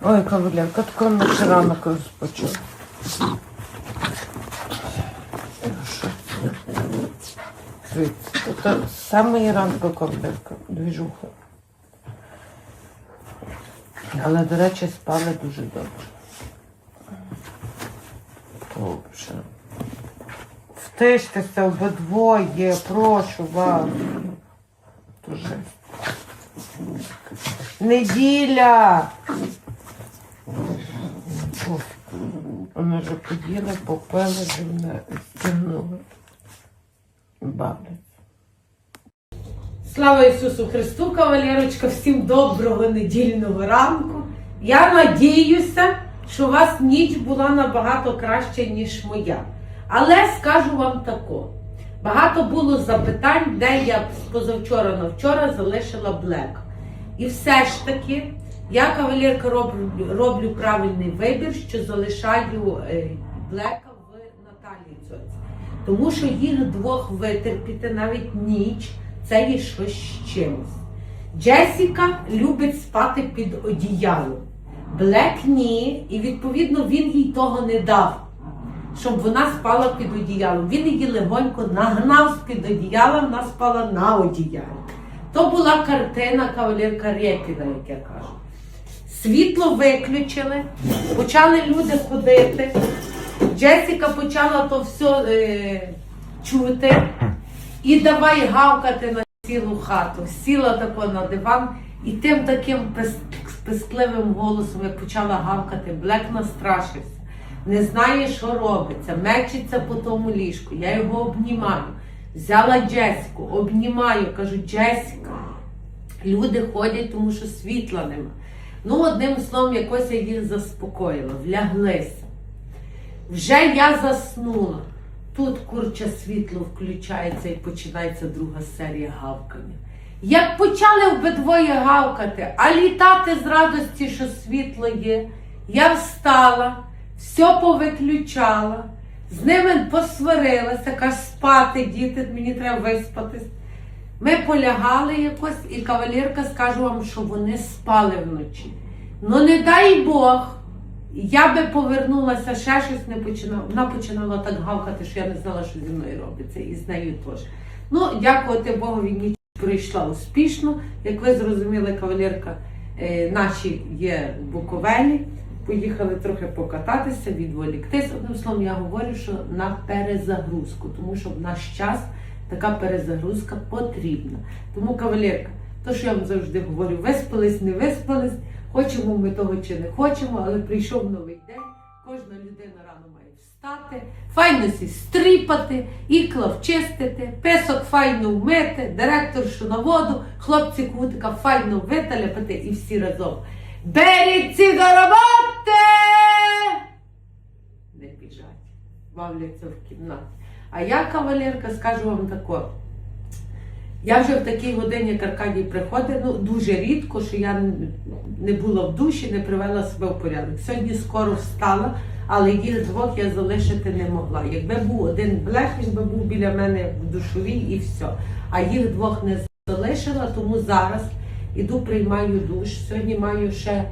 Ой, кавалерка, тако наш ранок розпочав. Це саме ранку кавалерка, двіжуха. Але, до речі, спали дуже добре. Добре. Втиштеся обидвоє, прошу вас. Дуже. Неділя! О, Вони вже поділи, попили, вже мене стягнули. Бавлять. Слава Ісусу Христу, кавалерочка, всім доброго недільного ранку. Я надіюся, що у вас ніч була набагато краще, ніж моя. Але скажу вам тако. Багато було запитань, де я позавчора на вчора залишила блек. І все ж таки, я кавалерка роблю, роблю правильний вибір, що залишаю е, блека в Наталії Цоці. Тому що їх двох витерпіти навіть ніч це є щось з чимось. Джесіка любить спати під одіялом. Блек ні, і відповідно він їй того не дав, щоб вона спала під одіялом. Він її легонько нагнав з-під одіяла, вона спала на одіялі. То була картина кавалерка Рєпіна, як я кажу. Світло виключили, почали люди ходити. Джесіка почала то все е, чути і давай гавкати на цілу хату. Сіла тако на диван і тим таким пескливим голосом як почала гавкати. Блек настрашився, не знає, що робиться, мечиться по тому ліжку. Я його обнімаю. Взяла Джесіку, обнімаю, кажу, Джесіка, люди ходять, тому що світла нема. Ну, одним словом, якось я їх заспокоїла, вляглися. Вже я заснула. Тут курча світло включається і починається друга серія гавкання. Як почали обидвоє гавкати, а літати з радості, що світло є, я встала, все повиключала, з ними посварилася, каже, спати, діти, мені треба виспатись. Ми полягали якось, і кавалерка скаже вам, що вони спали вночі. Ну не дай Бог, я би повернулася, ще щось не починала. Вона починала так гавкати, що я не знала, що зі мною робиться, і з нею теж. Ну, дякувати Богові, ніч пройшла успішно. Як ви зрозуміли, кавалерка, е, наші є в Буковелі. Поїхали трохи покататися, відволіктись. Одним словом, я говорю, що на перезагрузку, тому що в наш час така перезагрузка потрібна. Тому, кавалерка, то, що я вам завжди говорю, виспались, не виспались, хочемо ми того чи не хочемо, але прийшов новий день. Кожна людина рано має встати, файно сі стріпати, ікла вчистити, песок файно вмити, директор що на воду, хлопці кутика файно виталяпати і всі разом. Беріться до роботи! Не біжать, бавляться в кімнаті. А я, кавалерка, скажу вам тако. Я вже в такій годині, як Аркадій приходить, ну дуже рідко, що я не була в душі, не привела себе в порядок. Сьогодні скоро встала, але їх двох я залишити не могла. Якби був один блек, він би був біля мене в душовій і все. А їх двох не залишила, тому зараз іду приймаю душ. Сьогодні маю ще.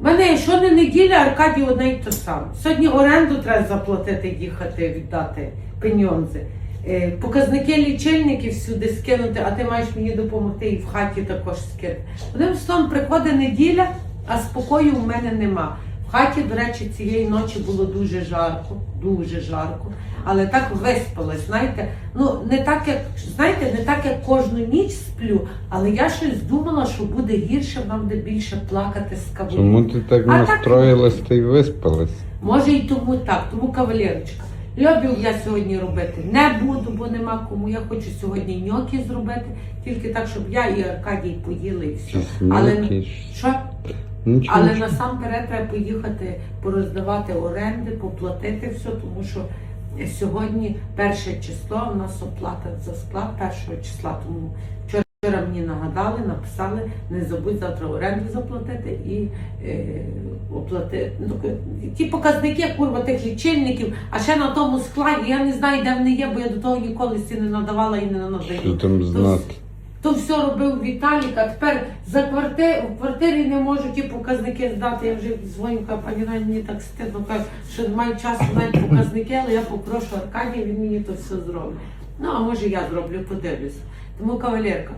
У мене що не неділя, Аркадій одне й то саме. Сьогодні оренду треба заплатити, їхати, віддати пеньонзи. Е, Показники лічильників всюди скинути, а ти маєш мені допомогти і в хаті також скинути. Одним словом, приходить неділя, а спокою в мене нема. В хаті, до речі, цієї ночі було дуже жарко, дуже жарко. Але так виспалась, знаєте, ну не так, як знаєте, не так, як кожну ніч сплю, але я щось думала, що буде гірше, нам буде більше плакати з кавою. Чому ти так- настроїлась та й виспалась? Може і тому так, тому кавалерочка. Любів я сьогодні робити не буду, бо нема кому. Я хочу сьогодні ньокі зробити, тільки так, щоб я і Аркадій поїли і все. Але що? Нічого. Але насамперед треба поїхати пороздавати оренди, поплатити все, тому що сьогодні перше число, у нас оплата за склад першого числа. Тому вчора вчора мені нагадали, написали, не забудь завтра оренду заплатити і е, оплатити. Ну, ті показники, курва, тих лічильників, а ще на тому складі, я не знаю, де вони є, бо я до того ніколи сі не надавала і не Що надаю. там знати? То все робив Віталік, а тепер за квартиру в квартирі не можу ті показники здати. Я вже дзвоню, пані мені так стидно, кажу, що немає часу навіть показники, але я попрошу Аркадія, він мені то все зробить. Ну, а може я зроблю, подивлюся. Тому кавалерка.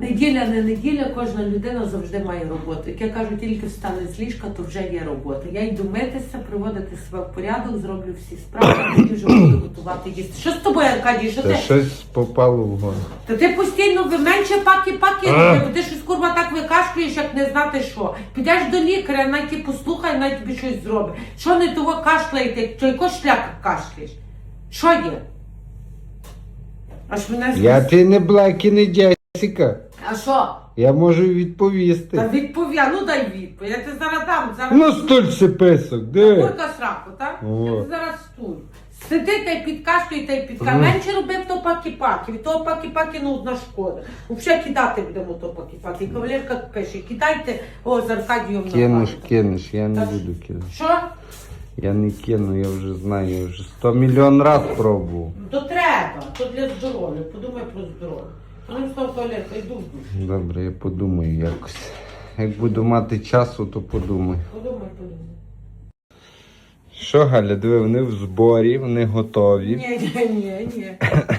Неділя не неділя, кожна людина завжди має роботу. Як я кажу, тільки встали з ліжка, то вже є робота. Я йду митися, приводити себе в порядок, зроблю всі справи, тоді вже буду готувати їсти. Що з тобою, Аркадій? Що Та ти? щось попало в голову. Та ти постійно ви менше паки-паки А. бо ти щось курва так викашкуєш, як не знати що. Підеш до лікаря, навіть ті послухай, навіть тобі щось зробить. Що не того кашляєте, що якого шляка кашляєш? Що є? Аж мене Я ти не Блек і не Джесіка. А що? Я можу Та відповісти. відповія, ну дай відповідь. Я ти зараз дам. Зараз Ну стульце писок, де? Курка сраку, так? О. Я зараз стуль. Сиди та й підкашлюй, та й підка. Менше роби то паки-паки. Від того паки-паки ну одна шкода. Взагалі кидати будемо то паки-паки. Кавалерка пише, кидайте о, з Аркадієм на Кинеш, пам'ять. кинеш, я не Так. буду кинути. Що? Я не кину, я вже знаю, я вже сто мільйон раз пробував. Ну, То треба, то для здоров'я. Подумай про здоров'я. Ну став туалетка, йду. Добре, я подумаю якось. Як буду мати часу, то подумаю. Подумай, подумай. Що, Галя, диви, вони в зборі, вони готові. Ні, ні, ні, ні.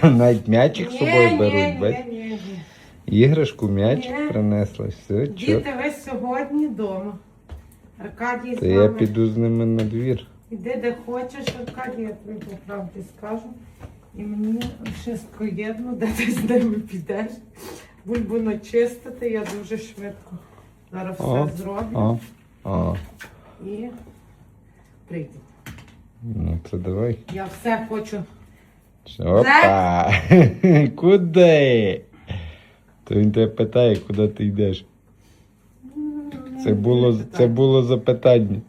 Навіть м'ячик з собою беруть, бач? ні, ні, ні. Іграшку, м'ячик Ні. принесла. Все, чо? Діти, ви сьогодні вдома. Аркадій з Та я піду з ними на двір. Іди де хочеш, Аркадій, я тобі по правді скажу. І мені ще скоєдно, де ти з ними підеш. Бульбу начистити, я дуже швидко зараз О, все зроблю О, о. і прийду. Ну це давай. Я все хочу. Опа! Куди? То він тебе питає, куди ти йдеш. Це було, це було запитання.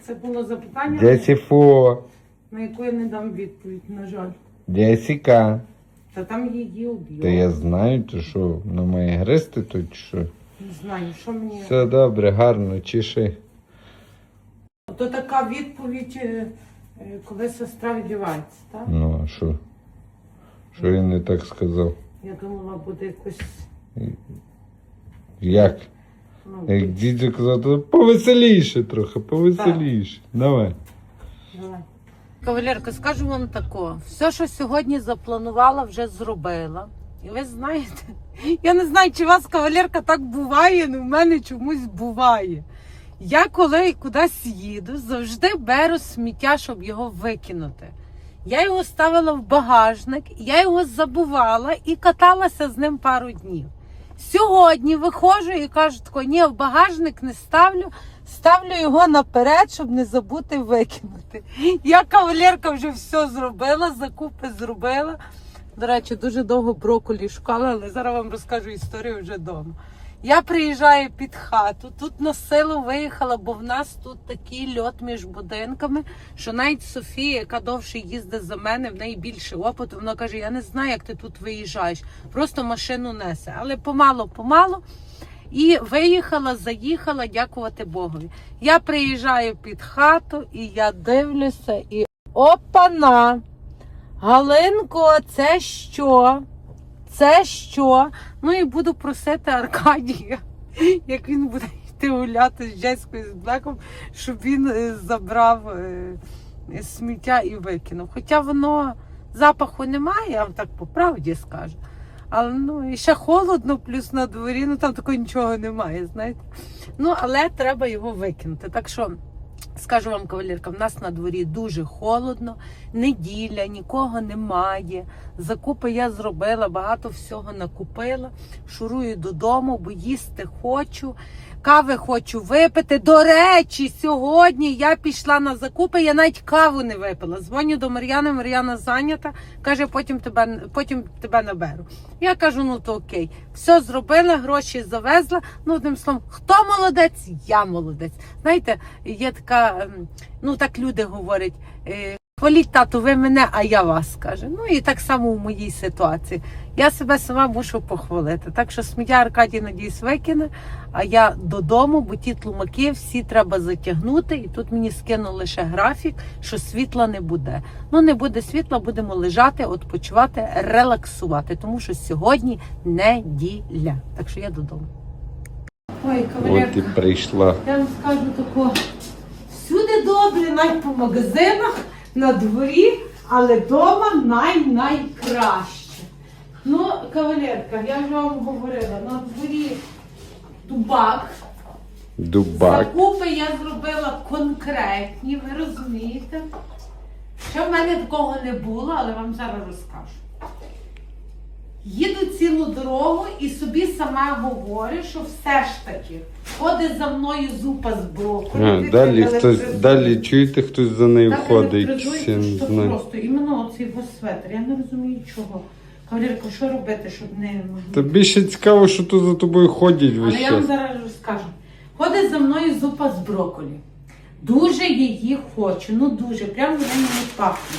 Це було запитання, Джесіфо, на яке я не дам відповідь, на жаль. Джесіка. Та там її об'єм. Та я знаю, то що, вона має гристи тут чи що. Не знаю, що мені. Все добре, гарно, чеши. То така відповідь, е, е, коли сестра віддівається, так? Ну, а що? Що я не так сказав? Я думала, буде якось. Як? Ну, Як дідько казав, то повеселіше трохи, повеселіше. Давай. Давай. Кавалерка, скажу вам тако. Все, що сьогодні запланувала, вже зробила. І ви знаєте, я не знаю, чи у вас кавалерка так буває, але в мене чомусь буває. Я коли кудись їду, завжди беру сміття, щоб його викинути. Я його ставила в багажник, я його забувала і каталася з ним пару днів. Сьогодні виходжу і кажу, ні, в багажник не ставлю, ставлю його наперед, щоб не забути викинути. Я кавалерка вже все зробила, закупи зробила. До речі, дуже довго броколі шукала, але зараз вам розкажу історію вже вдома. Я приїжджаю під хату, тут на силу виїхала, бо в нас тут такий льот між будинками, що навіть Софія, яка довше їздить за мене, в неї більше опиту. Вона каже: Я не знаю, як ти тут виїжджаєш, просто машину несе. Але помало-помалу. І виїхала, заїхала, дякувати Богові. Я приїжджаю під хату і я дивлюся, і опана! Галинко, це що? Це що? Ну і буду просити Аркадія, як він буде йти гуляти з Джеською з Блеком, щоб він е, забрав е, сміття і викинув. Хоча воно запаху немає, я вам так по правді скажу. Але ну і ще холодно, плюс на дворі, ну там такого нічого немає, знаєте. Ну, але треба його викинути. Так що скажу вам, кавалірка, в нас на дворі дуже холодно, неділя, нікого немає. Закупи я зробила, багато всього накупила. Шурую додому, бо їсти хочу. Кави хочу випити. До речі, сьогодні я пішла на закупи, я навіть каву не випила. Дзвоню до Мар'яни, Мар'яна зайнята, каже, потім тебе, потім тебе наберу. Я кажу, ну то окей. Все зробила, гроші завезла. Ну, одним словом, хто молодець? Я молодець. Знаєте, є така, ем, ну так люди говорять. Хваліть тату, ви мене, а я вас каже. Ну і так само в моїй ситуації. Я себе сама мушу похвалити. Так що сміття Аркадій, надіюсь, викине, а я додому, бо ті тлумаки всі треба затягнути. І тут мені скинув лише графік, що світла не буде. Ну не буде світла, будемо лежати, відпочивати, релаксувати, тому що сьогодні неділя. Так що я додому. Ой, От і прийшла. я вам скажу тако. Всюди добре, навіть по магазинах, на дворі, але вдома най-найкраще. Ну, кавалерка, я ж вам говорила, на дворі дубак. Дубак. Закупи я зробила конкретні, ви розумієте? Ще в мене такого не було, але вам зараз розкажу. Їду цілу дорогу і собі сама говорю, що все ж таки ходить за мною зупа з боку. А, далі хтось, далі чуєте, хтось за нею Так ходить. електризується, Я не що знаю. просто іменно оцей його светр. Я не розумію чого. Кавалерка, що робити, щоб не Та більше цікаво, що тут за тобою ходять весь Але я вам час. зараз розкажу. Ходить за мною зупа з броколі. Дуже її хочу, ну дуже, прямо вона мені пахне.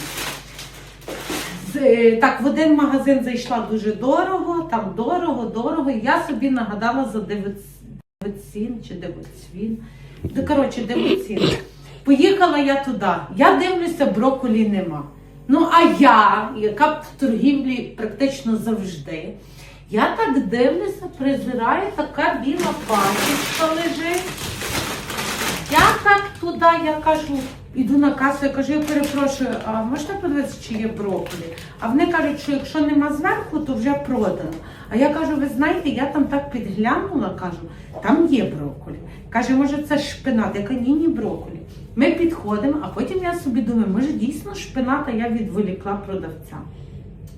Е, Так, в один магазин зайшла дуже дорого, там дорого, дорого. Я собі нагадала за Девиц- Девицін чи Девицвін. Коротше, Девицін. Поїхала я туди. Я дивлюся, броколі нема. Ну, а я, яка в торгівлі практично завжди, я так дивлюся, призираю, така біла пачечка лежить. Я так туди, я кажу, іду на касу, я кажу, я перепрошую, а можна подивитися, чи є брокколі? А вони кажуть, що якщо нема зверху, то вже продано. А я кажу, ви знаєте, я там так підглянула, кажу, там є брокколі. Каже, може це шпинат? Я кажу, ні, ні, брокколі. Ми підходимо, а потім я собі думаю, може дійсно шпинат, а я відволікла продавця.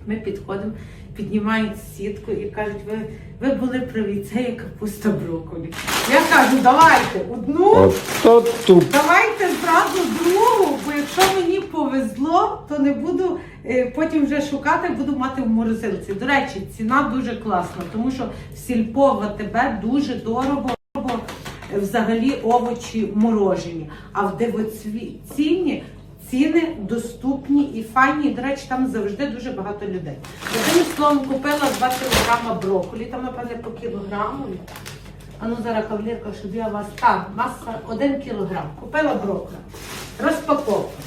Ми підходимо, піднімають сітку і кажуть, ви, ви були праві, це є капуста брокколі. Я кажу, давайте одну. Давайте зразу другу, бо якщо мені повезло, то не буду е, потім вже шукати, буду мати в морозилці. До речі, ціна дуже класна, тому що в сільпо в АТБ дуже дорого. Взагалі овочі морожені, а в дивоціні ціни доступні і файні. До речі, там завжди дуже багато людей. Одним словом, купила 2 кілограма брокколі, там, напевне, по кілограму. А ну зараз кавалерка, щоб я вас. Так, маса 1 кілограм. Купила брокколі. Розпаковка.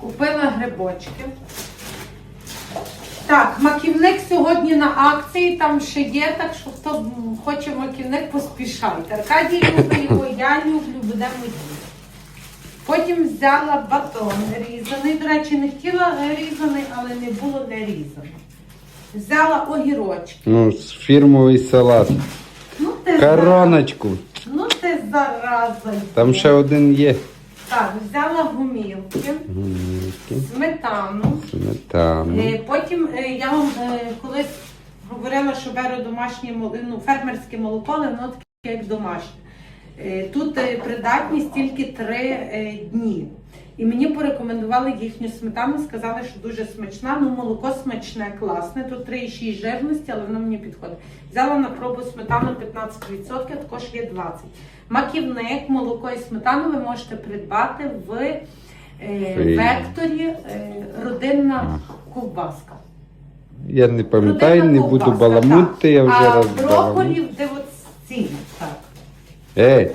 Купила грибочки. Так, маківник сьогодні на акції, там ще є, так що хто хоче маківник, поспішайте. Аркадій любить його, я люблю, будемо їсти. Потім взяла батон різаний. До речі, не хотіла різаний, але не було не різаний. Взяла огірочки. Ну, фірмовий салат. Ну ти Короночку. Ну ти зараза. є. Там ще один є. Так, взяла гумілки, Гумілки, сметану. Сметану. Е, Потім е, я вам е, колись говорила, що беру домашнє молоко, ну, фермерське молоко, але воно таке як домашнє. Е, Тут е, придатність тільки 3 дні. І мені порекомендували їхню сметану, сказали, що дуже смачна. Ну, молоко смачне, класне. Тут 3,6 жирності, але воно мені підходить. Взяла на пробу сметану 15%, також є 20%. Маківник, молоко і сметану ви можете придбати в е, векторі е, родинна ковбаска. Я не пам'ятаю, не буду ковбаска, баламути, я вже а раз брокколі де от ці, так. Ей,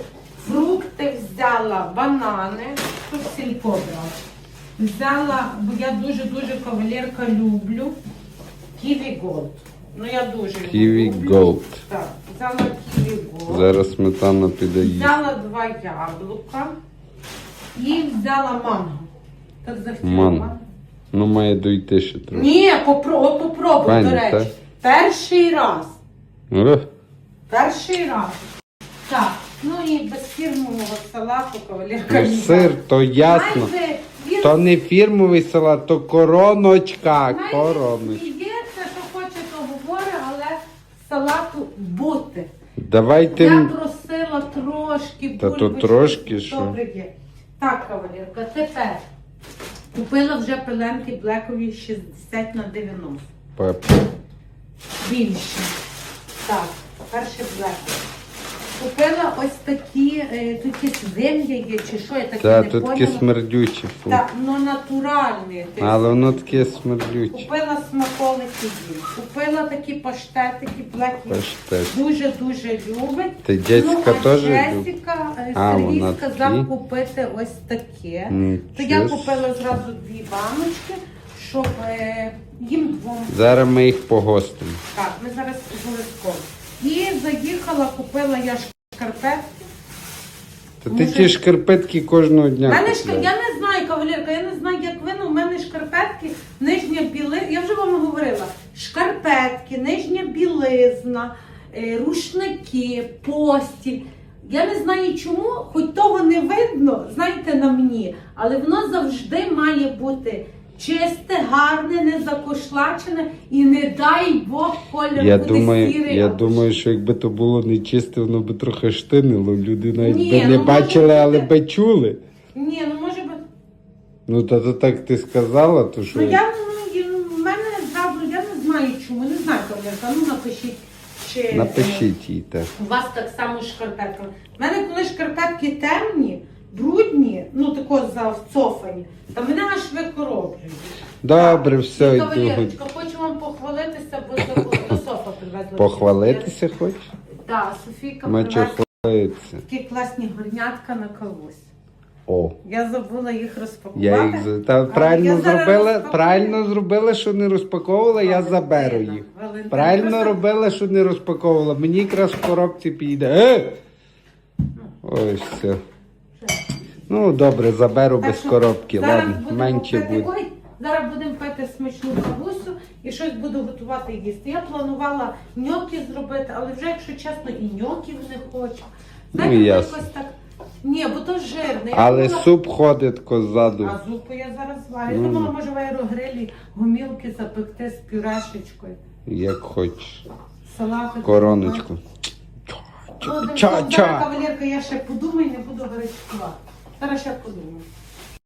Фрукти взяла, банани, тут брала. Взяла, бо я дуже-дуже кавалерка люблю. Ківі Голд. Ну я дуже його Kiwi люблю. Gold. Так, взяла Ківі Голд. Зараз сметана піде їсти. Взяла два яблука і взяла манго. Так захотіла Манго. Ну, має дойти ще трохи. Ні, попро, от попробуй, Файно, до речі. так? Перший раз. О, Перший раз. Так, ну і без фірмового салату кавалерка. Ну, сир, то ясно. Він, То не фірмовий салат, то короночка. знаєте, Короночка. Є це, що хоче, то говорить, але салату бути. Давайте. Я м- просила трошки Та то бульбочки, трошки, що? Добре є. Так, кавалерка, тепер купила вже пеленки блекові 60 на 90. Пеп. Більше. Так, перше блекові. Купила ось такі, е, тут якісь вим'я є, чи що, я так і Та не тут таке поняла. смердюче. фу. Так, ну натуральні. ти Але воно таке смердюче. Купила смаколики їм. Купила такі паштетики, блекі. Паштет. Дуже-дуже любить. Ти Джесіка ну, а теж любить? Джесіка, е, А, Сергій вона сказав такі? купити ось таке. То я ж. купила зразу дві баночки, щоб е, їм двом. Зараз ми їх погостимо. Так, ми зараз обов'язково. І заїхала, купила я шкарпетки. Та ти Може- ті шкарпетки кожного У дня. мене шка... купляєш. Я не знаю, кавалерка, я не знаю, як ви, але у мене шкарпетки, нижня білизна. Я вже вам говорила. Шкарпетки, нижня білизна, е, рушники, постіль. Я не знаю чому, хоч того не видно, знаєте, на мені, але воно завжди має бути чисте, гарне, не закошлачене і не дай Бог колір Я буде думаю, сірий. я думаю, що якби то було не чисте, воно би трохи штинило. Люди навіть Ні, би не ну, може бачили, але бути. би чули. Ні, ну може би. Ну та то так ти сказала, то що. Ну я ну, і в мене зразу, я не знаю чому, не знаю, кавалерка, ну напишіть. Чи е, Напишіть їй так. у вас так само шкарпетка. У мене коли шкарпетки темні, брудні, ну тако завцофані, та мене аж викороблюють. Добре, все, йду. Кавалерочка, хочу вам похвалитися, бо до софа привезла. Похвалитися хочеш? Так, Софійка Ми привезла такі класні горнятка на кавусь. О. Я забула їх розпакувати. Я їх за- та Але правильно я зараз зробила, розпакую. правильно зробила, що не розпаковувала, я Валентина, заберу їх. Валентина, Правильно просто- робила, що не розпаковувала. Мені якраз в коробці піде. Е! Ось все. Ну, добре, заберу Так без що коробки. зараз Ладно, будемо менше пити- буде. Ой, зараз будемо пити смачну кавусю і щось буду готувати їсти. Я планувала ньокі зробити, але вже, якщо чесно, і ньоків не хочу. Знаєте, Ну, ясно. якось так. Ні, бо то жирне. Я Але думала- суп ходить козаду. А зупу я зараз зварю. Я Ну. думала, може в аерогрилі гумілки запекти з пюрешечкою. Як хочеш. Салатик. Короночку. Ну, Ча-ча. Зараз, кавалерка, я ще подумаю, не буду гарячкувати. Зараз ще подумаю.